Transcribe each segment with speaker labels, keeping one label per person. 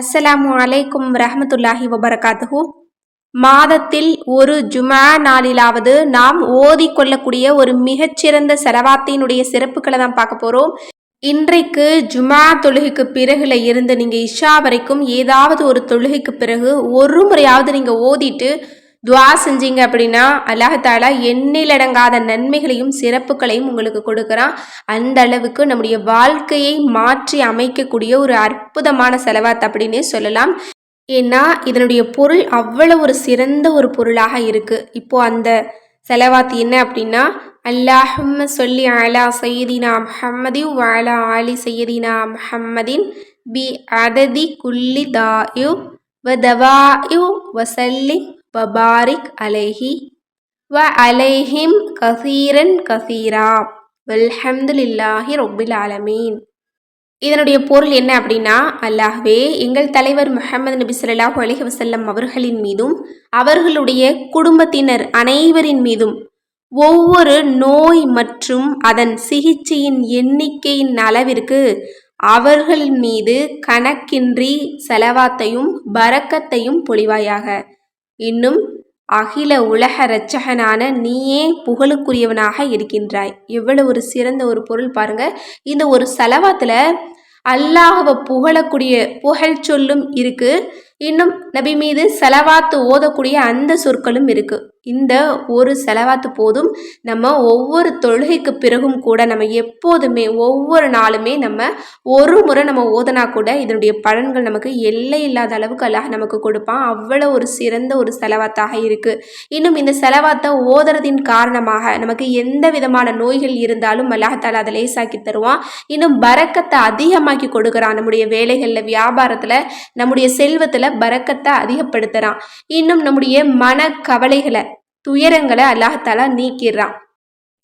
Speaker 1: அஸ்ஸலாமு அலைக்கும் ரஹமத்துல்லாஹி வபரகாத்துஹு. மாதத்தில் ஒரு ஜுமா நாளிலாவது நாம் ஓதி கொள்ளக்கூடிய ஒரு மிகச்சிறந்த செலவாத்தினுடைய சிறப்புகளை தான் பார்க்க போகிறோம் இன்றைக்கு ஜுமா தொழுகைக்கு பிறகுல இருந்து நீங்கள் இஷா வரைக்கும் ஏதாவது ஒரு தொழுகைக்கு பிறகு ஒரு முறையாவது நீங்கள் ஓதிட்டு துவா செஞ்சீங்க அப்படின்னா அல்லாஹாலா எண்ணிலடங்காத நன்மைகளையும் சிறப்புகளையும் உங்களுக்கு கொடுக்குறான். அந்த அளவுக்கு நம்முடைய வாழ்க்கையை மாற்றி அமைக்கக்கூடிய ஒரு அற்புதமான செலவாத் அப்படின்னே சொல்லலாம். ஏன்னா இதனுடைய பொருள் அவ்வளவு ஒரு சிறந்த ஒரு பொருளாக இருக்குது இப்போது அந்த செலவாத் என்ன அப்படின்னா அல்லாஹும் சொல்லி அலா சையதினா முஹம்மதி வாலா ஆலி சையதினா முஹம்மதின் பி அததி குல்லி தாயு வ தவாயு வசல்லி வபாரிக் அலைஹி வ அலைஹிம் கசீரன் கசீரா. வல்ஹம்துலில்லாஹி ரொபில் ஆலமீன். இதனுடைய பொருள் என்ன அப்படின்னா அல்லாஹ்வே எங்கள் தலைவர் முகமது நபி சொல்லாஹு அலஹி வசல்லம் அவர்களின் மீதும் அவர்களுடைய குடும்பத்தினர் அனைவரின் மீதும் ஒவ்வொரு நோய் மற்றும் அதன் சிகிச்சையின் எண்ணிக்கையின் அளவிற்கு அவர்கள் மீது கணக்கின்றி செலவாத்தையும் பறக்கத்தையும் பொழிவாயாக. இன்னும் அகில உலக இரட்சகனான நீயே புகழுக்குரியவனாக இருக்கின்றாய். எவ்வளவு ஒரு சிறந்த ஒரு பொருள் பாருங்க. இந்த ஒரு செலவாத்தில் அல்லாஹவை புகழக்கூடிய புகழ் சொல்லும் இருக்குது இன்னும் நபி மீது செலவாத்து ஓதக்கூடிய அந்த சொற்களும் இருக்குது இந்த ஒரு செலவாத்து போதும் நம்ம ஒவ்வொரு தொழுகைக்கு பிறகும் கூட நம்ம எப்போதுமே ஒவ்வொரு நாளுமே நம்ம ஒரு முறை நம்ம ஓதனா கூட இதனுடைய பலன்கள் நமக்கு எல்லை இல்லாத அளவுக்கு அல்லாஹ் நமக்கு கொடுப்பான். அவ்வளோ ஒரு சிறந்த ஒரு செலவாத்தாக இருக்குது இன்னும் இந்த செலவாத்தை ஓதுறதின் காரணமாக நமக்கு எந்த விதமான நோய்கள் இருந்தாலும் அல்லாஹால அதை லேசாக்கி தருவான். இன்னும் பறக்கத்தை அதிகமாக்கி கொடுக்குறான் நம்முடைய வேலைகளில் வியாபாரத்தில் நம்முடைய செல்வத்தில் பறக்கத்தை அதிகப்படுத்துகிறான் இன்னும் நம்முடைய மன கவலைகளை துயரங்களை அல்லாஹாலா நீக்கிடுறான்.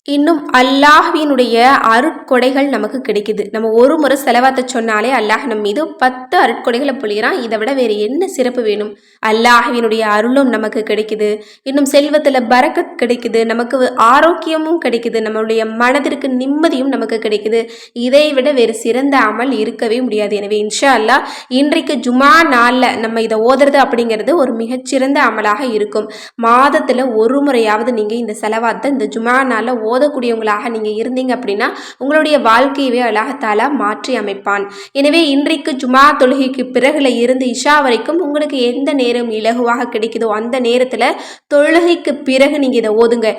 Speaker 1: இன்னும் அல்லாஹ்வினுடைய அருட்கொடைகள் நமக்கு கிடைக்குது. நம்ம ஒரு முறை செலவாத்த சொன்னாலே அல்லாஹ் நம் மீது பத்து அருட்கொடைகளை பொழிகிறான் இதை விட வேறு என்ன சிறப்பு வேணும்? அல்லாஹ்வினுடைய அருளும் நமக்கு கிடைக்குது. இன்னும் செல்வத்தில் பறக்க கிடைக்குது. நமக்கு ஆரோக்கியமும் கிடைக்குது. நம்மளுடைய மனதிற்கு நிம்மதியும் நமக்கு கிடைக்குது. இதை விட வேறு சிறந்த அமல் இருக்கவே முடியாது. எனவே இன்ஷா அல்லா இன்றைக்கு ஜுமா நாளில் நம்ம இதை ஓதுறது அப்படிங்கிறது ஒரு மிகச்சிறந்த அமலாக இருக்கும். மாதத்தில் ஒரு முறையாவது நீங்கள் இந்த செலவாத்தை இந்த ஜுமா நாளில் ஓ ஓதக்கூடியவங்களாக நீங்கள் இருந்தீங்க அப்படின்னா உங்களுடைய வாழ்க்கையவே அழகத்தால மாற்றி அமைப்பான். எனவே இன்றைக்கு ஜுமா தொழுகைக்கு பிறகுல இருந்து இஷா வரைக்கும் உங்களுக்கு எந்த நேரம் இலகுவாக கிடைக்குதோ அந்த நேரத்தில் தொழுகைக்கு பிறகு நீங்கள் இதை ஓதுங்க.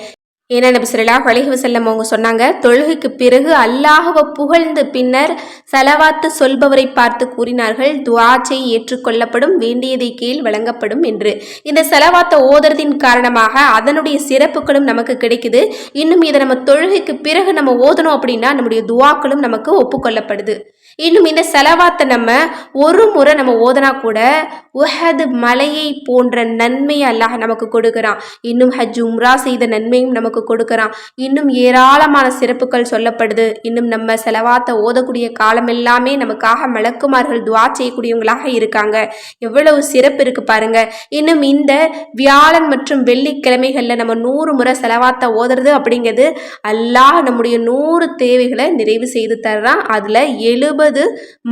Speaker 1: ஏன்னா நபி சொல்லலாம் அழகி வசல்லம் அவங்க சொன்னாங்க தொழுகைக்கு பிறகு அல்லாஹுவ புகழ்ந்து பின்னர் செலவாத்து சொல்பவரை பார்த்து கூறினார்கள் துவாச்சை ஏற்றுக்கொள்ளப்படும் வேண்டியதை கீழ் வழங்கப்படும் என்று. இந்த செலவாத்தை ஓதுறதின் காரணமாக அதனுடைய சிறப்புகளும் நமக்கு கிடைக்குது. இன்னும் இதை நம்ம தொழுகைக்கு பிறகு நம்ம ஓதணும் அப்படின்னா நம்முடைய துவாக்களும் நமக்கு ஒப்புக்கொள்ளப்படுது இன்னும் இந்த செலவாத்தை நம்ம ஒரு முறை நம்ம ஓதனா கூட உஹது மலையை போன்ற நன்மையை அல்லாஹ் நமக்கு கொடுக்குறான். இன்னும் ஹஜ் உம்ரா செய்த நன்மையும் நமக்கு கொடுக்குறான். இன்னும் ஏராளமான சிறப்புகள் சொல்லப்படுது. இன்னும் நம்ம செலவாத்தை ஓதக்கூடிய காலம் எல்லாமே நமக்காக மலக்குமார்கள் துவா செய்யக்கூடியவங்களாக இருக்காங்க. எவ்வளவு சிறப்பு இருக்கு பாருங்க. இன்னும் இந்த வியாழன் மற்றும் வெள்ளிக்கிழமைகளில் நம்ம நூறு முறை செலவாத்தை ஓதுறது அப்படிங்கிறது அல்லாஹ் நம்முடைய நூறு தேவைகளை நிறைவு செய்து தர்றான். அதில் எழுபது முப்பது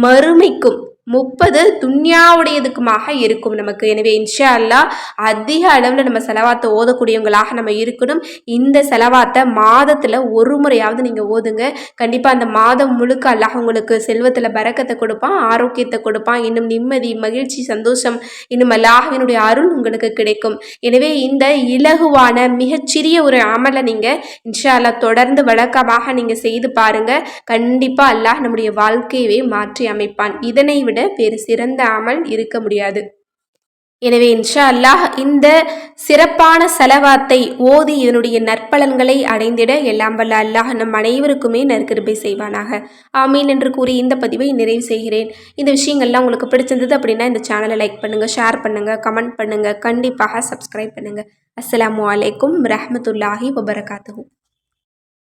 Speaker 1: மறுமைக்கும். முப்பது துன்யாவுடையதுக்குமாக இருக்கும் நமக்கு. எனவே இன்ஷா அல்லா அதிக அளவில் நம்ம செலவாத்தை ஓதக்கூடியவங்களாக நம்ம இருக்கணும். இந்த செலவாத்தை மாதத்தில் ஒரு முறையாவது நீங்கள் ஓதுங்க. கண்டிப்பாக அந்த மாதம் முழுக்க அல்லாஹ் உங்களுக்கு செல்வத்தில் பறக்கத்தை கொடுப்பான் ஆரோக்கியத்தை கொடுப்பான். இன்னும் நிம்மதி மகிழ்ச்சி சந்தோஷம் இன்னும் அல்லாஹினுடைய அருள் உங்களுக்கு கிடைக்கும். எனவே இந்த இலகுவான மிகச்சிறிய ஒரு அமலை நீங்கள் இன்ஷா அல்லா தொடர்ந்து வழக்கமாக நீங்கள் செய்து பாருங்கள் கண்டிப்பாக அல்லாஹ் நம்முடைய வாழ்க்கையவே மாற்றி அமைப்பான். இதனை விட விட வேறு சிறந்த அமல் இருக்க முடியாது. எனவே இன்ஷா அல்லாஹ் இந்த சிறப்பான செலவாத்தை ஓதி இதனுடைய நற்பலன்களை அடைந்திட எல்லாம் வல்ல அல்லாஹ் நம் அனைவருக்குமே நற்கிருப்பை செய்வானாக. ஆமீன் என்று கூறி இந்த பதிவை நிறைவு செய்கிறேன். இந்த விஷயங்கள்லாம் உங்களுக்கு பிடிச்சிருந்தது அப்படின்னா இந்த சேனலை லைக் பண்ணுங்கள் ஷேர் பண்ணுங்கள் கமெண்ட் பண்ணுங்கள் கண்டிப்பாக சப்ஸ்கிரைப் பண்ணுங்கள் அஸ்லாம் வலைக்கும் ரஹமத்துல்லாஹி வபரகாத்து